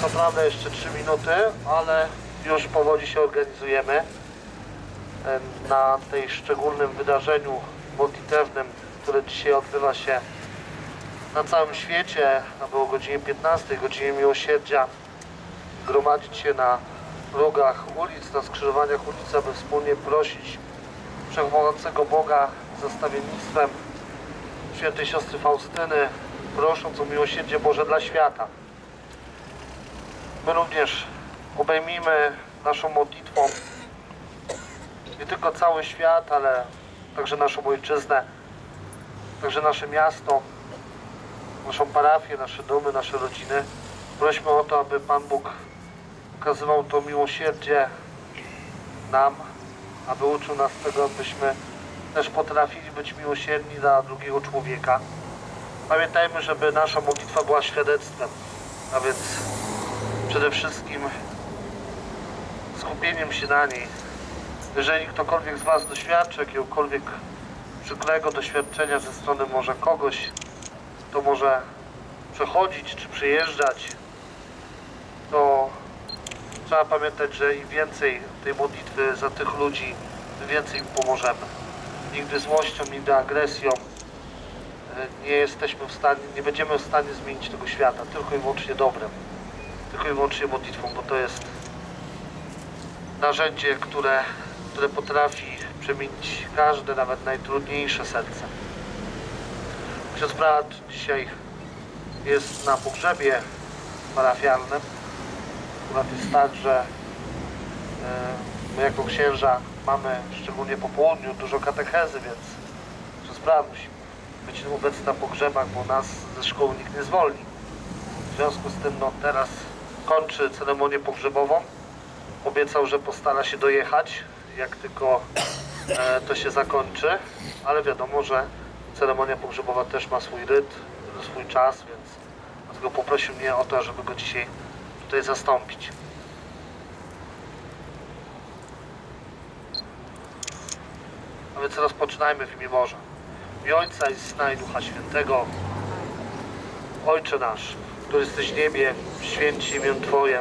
co prawda jeszcze 3 minuty, ale już powoli się organizujemy na tej szczególnym wydarzeniu modlitewnym, które dzisiaj odbywa się na całym świecie, a było o godzinie 15, godzinie miłosierdzia, gromadzić się na rogach ulic, na skrzyżowaniach ulic, aby wspólnie prosić Wszechmogącego Boga za stawiennictwem świętej siostry Faustyny, prosząc o miłosierdzie Boże dla świata. My również obejmijmy naszą modlitwą nie tylko cały świat, ale także naszą ojczyznę, także nasze miasto, naszą parafię, nasze domy, nasze rodziny. Prośmy o to, aby Pan Bóg okazywał to miłosierdzie nam, aby uczył nas tego, abyśmy też potrafili być miłosierni dla drugiego człowieka. Pamiętajmy, żeby nasza modlitwa była świadectwem, a więc przede wszystkim skupieniem się na niej. Jeżeli ktokolwiek z Was doświadczy jakiegokolwiek przykrego doświadczenia ze strony może kogoś, to może przechodzić czy przyjeżdżać, to trzeba pamiętać, że im więcej tej modlitwy za tych ludzi, tym więcej im pomożemy. Nigdy złością, nigdy agresją e, nie jesteśmy w stanie, nie będziemy w stanie zmienić tego świata, tylko i wyłącznie dobrem, tylko i wyłącznie modlitwą, bo to jest narzędzie, które, które potrafi przemienić każde, nawet najtrudniejsze serce. Ksiądz dzisiaj jest na pogrzebie parafialnym. Akurat jest tak, że e, my jako księża mamy, szczególnie po południu, dużo katechezy, więc ksiądz brat musi być obecny na pogrzebach, bo nas ze szkoły nikt nie zwolni. W związku z tym no, teraz kończy ceremonię pogrzebową. Obiecał, że postara się dojechać, jak tylko e, to się zakończy, ale wiadomo, że ceremonia pogrzebowa też ma swój rytm, swój czas, więc dlatego poprosił mnie o to, żeby go dzisiaj tutaj zastąpić. A więc rozpoczynajmy w imię Boże. Imię Ojca i Syna i Ducha Świętego. Ojcze nasz, który jesteś w niebie, święci imię Twoje,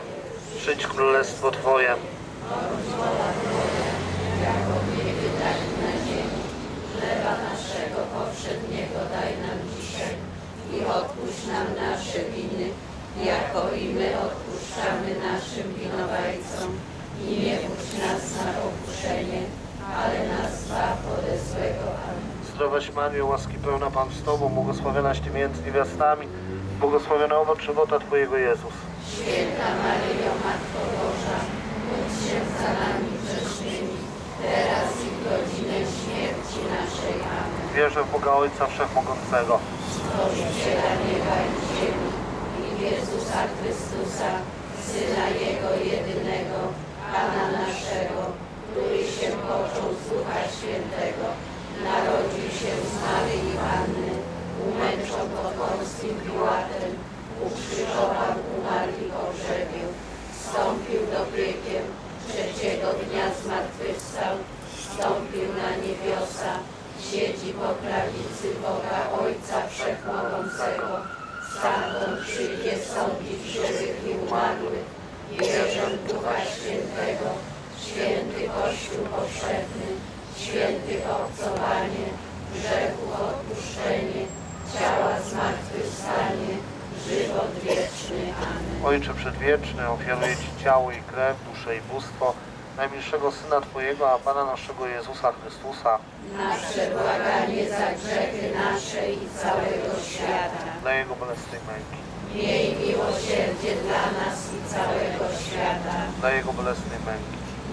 przyjdź królestwo Twoje. Naszego powszedniego daj nam dzisiaj i odpuść nam nasze winy, jako i my odpuszczamy naszym winowajcom. I nie wódź nas na pokuszenie, ale nas zbaw. Zdrowaś Mario, łaski pełna Pan z Tobą, błogosławionaś Ty między niewiastami, błogosławiony owoc żywota Twojego Jezus. Święta Maryjo, Matko Boża, módl się za nami grzesznymi, teraz i w godzinę śmierci naszej. Amen. Wierzę w Boga Ojca Wszechmogącego, Stworzyciela nieba i ziemi i Jezusa Chrystusa, Syna Jego jedynego, Pana naszego, który się począł z Ducha Świętego, narodził się z Maryi Panny, umęczał pod Pąskim Piłatem, ukrzyżował, umarł i pogrzebił, wstąpił do piekieł, trzeciego dnia zmartwychwstał, wstąpił na niebiosa, siedzi po prawicy Boga Ojca Wszechmogącego, stamtąd przyjdzie sądzić żywych i umarłych, wierzę Ducha Świętego, święty Kościół powszechny, święty obcowanie, grzechów odpuszczenie, ciała zmartwychwstanie, żywot wieczny. Amen. Ojcze Przedwieczny, ofiaruję Ci ciało i krew, duszę i bóstwo najmilszego Syna Twojego, a Pana naszego Jezusa Chrystusa, Nasze błaganie za grzechy nasze i całego świata. dla Jego bolesnej męki, Miej miłosierdzie dla nas i całego świata. dla Jego bolesnej męki,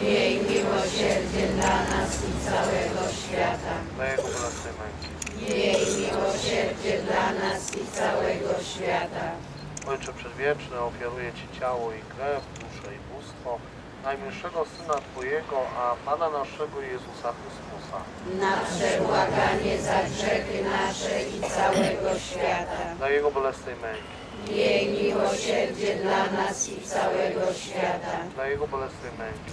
Miej miłosierdzie dla nas i całego świata. męki. Miej miłosierdzie dla nas i całego świata. Ojcze Przedwieczny, ofiaruję Ci ciało i krew, duszę i bóstwo najmilszego Syna Twojego, a Pana naszego Jezusa Chrystusa, Na przebłaganie za grzechy nasze i całego świata. dla Jego bolesnej męki, Miej miłosierdzie dla nas i całego świata. dla Jego bolesnej męki,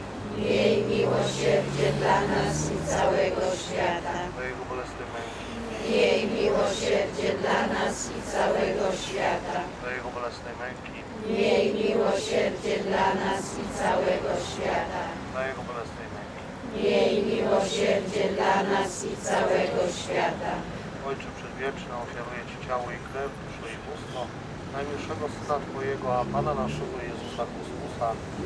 Miej miłosierdzie dla nas i całego świata. Miej miłosierdzie dla nas i całego świata. Miej miłosierdzie dla nas i całego świata. Miej miłosierdzie dla nas i całego świata. Ojcze Przedwieczny, ofiaruję Ci ciało i krew, duszę i bóstwo najmilszego Syna Twojego, a Pana naszego Jezusa Chrystusa,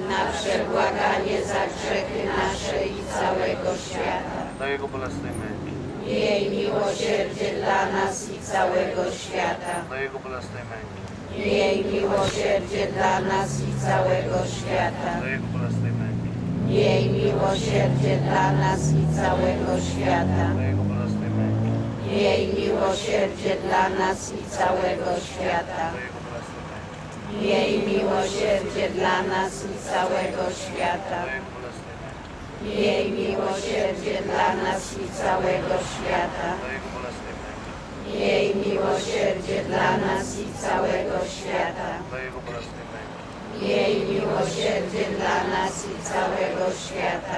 Na przebłaganie za grzechy nasze i całego świata. dla Jego bolesnej męki, Miej miłosierdzie dla nas i całego świata. dla Jego bolesnej męki, Miej miłosierdzie dla nas i całego świata. dla Jego bolesnej męki, Miej miłosierdzie dla nas i całego świata. dla Jego bolesnej męki, Miej miłosierdzie dla nas i całego świata. dla Jego bolesnej męki, Miej miłosierdzie dla nas i całego świata. Miej miłosierdzie dla nas i całego świata. Miej miłosierdzie dla nas i całego świata. Miej miłosierdzie dla nas i całego świata.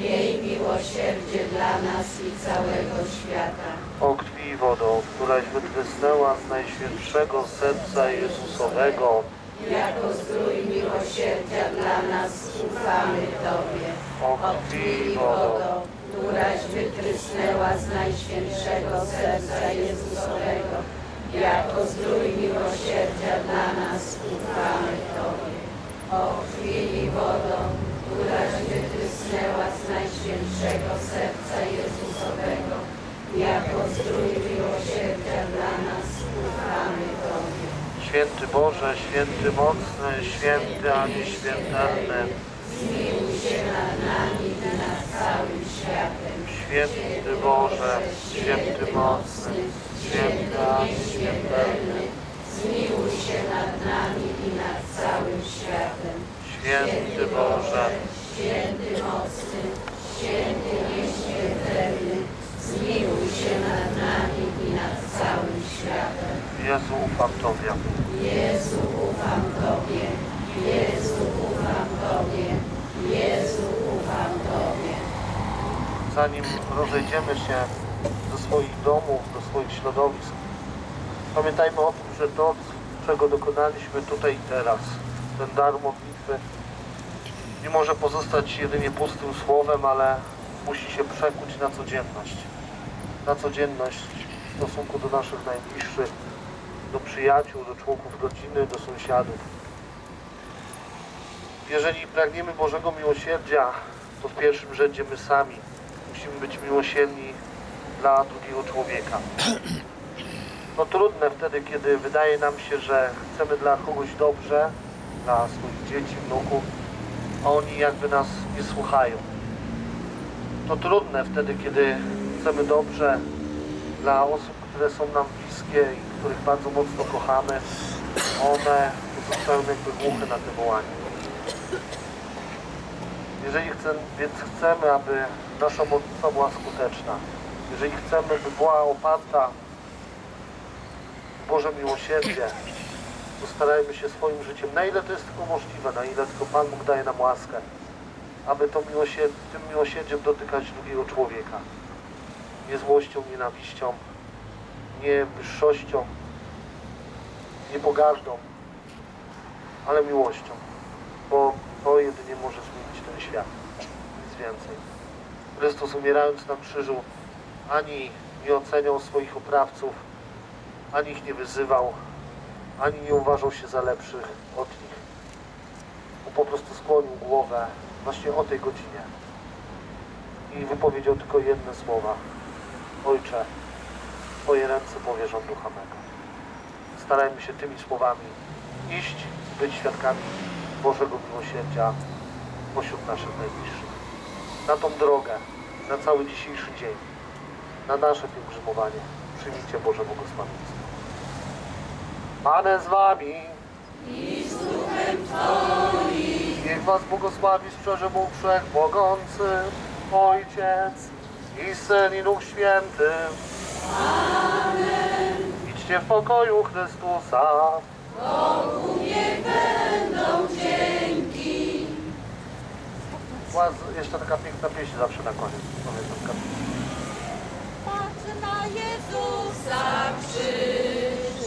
Miej miłosierdzie dla nas i całego świata. O krwi i wodo, któraś wytrysnęła z najświętszego serca Jezusowego, Jako zdrój miłosierdzia dla nas ufamy Tobie. o krwi wodo, któraś wytrysnęła z najświętszego serca Jezusowego, jako zdrój miłosierdzia dla nas ufamy Tobie. O krwi wodą, najświętszego serca Jezusowego, jako zdrój miłosierdzia dla nas ufamy Tobie. Święty Boże, święty mocny, święty, a nie śmiertelny. Zmiłuj się nad nami i nad całym światem. Święty Boże, święty mocny, święty, a nie śmiertelny. Zmiłuj się nad nami i nad całym światem. Święty Boże, Święty mocny, święty nieśmiertelny, zmiłuj się nad nami i nad całym światem. Jezu, ufam Tobie. Jezu, ufam Tobie. Jezu, ufam Tobie. Jezu, ufam Tobie. Zanim rozejdziemy się do swoich domów, do swoich środowisk, pamiętajmy o tym, że to, czego dokonaliśmy tutaj i teraz, ten dar modlitwy, nie może pozostać jedynie pustym słowem, ale musi się przekuć na codzienność. Na codzienność w stosunku do naszych najbliższych, do przyjaciół, do członków rodziny, do sąsiadów. Jeżeli pragniemy Bożego miłosierdzia, to w pierwszym rzędzie my sami musimy być miłosierni dla drugiego człowieka. To trudne wtedy, kiedy wydaje nam się, że chcemy dla kogoś dobrze, dla swoich dzieci, wnuków, a oni jakby nas nie słuchają. To trudne wtedy, kiedy chcemy dobrze dla osób, które są nam bliskie i których bardzo mocno kochamy, one pozostają jakby głuche na te wołanie. Jeżeli chcemy, więc chcemy, aby nasza modlitwa była skuteczna, jeżeli chcemy, by była oparta Boże miłosierdzie, to starajmy się swoim życiem, na ile to jest tylko możliwe, na ile tylko Pan Bóg daje nam łaskę, aby to miłosier tym miłosierdziem dotykać drugiego człowieka. Nie złością, nienawiścią, nie wyższością, nie pogardą, ale miłością, bo to jedynie może zmienić ten świat. Nic więcej. Chrystus umierając na krzyżu ani nie oceniał swoich oprawców, ani ich nie wyzywał, ani nie uważał się za lepszych od nich. On po prostu skłonił głowę właśnie o tej godzinie i wypowiedział tylko jedne słowa. Ojcze, Twoje ręce powierzam ducha mego. Starajmy się tymi słowami iść, być świadkami Bożego miłosierdzia pośród naszych najbliższych. Na tą drogę, na cały dzisiejszy dzień, na nasze pielgrzymowanie przyjmijcie Boże błogosławieństwo. Pane z Wami I z duchem Twoim, Niech Was błogosławi szczerze Bóg Wszechmogący, Ojciec i Syn i Duch Święty. Amen. Idźcie w pokoju Chrystusa. Bogu niech będą dzięki. Była z- jeszcze taka piękna pieśń zawsze na koniec. Patrz na Jezusa krzyż,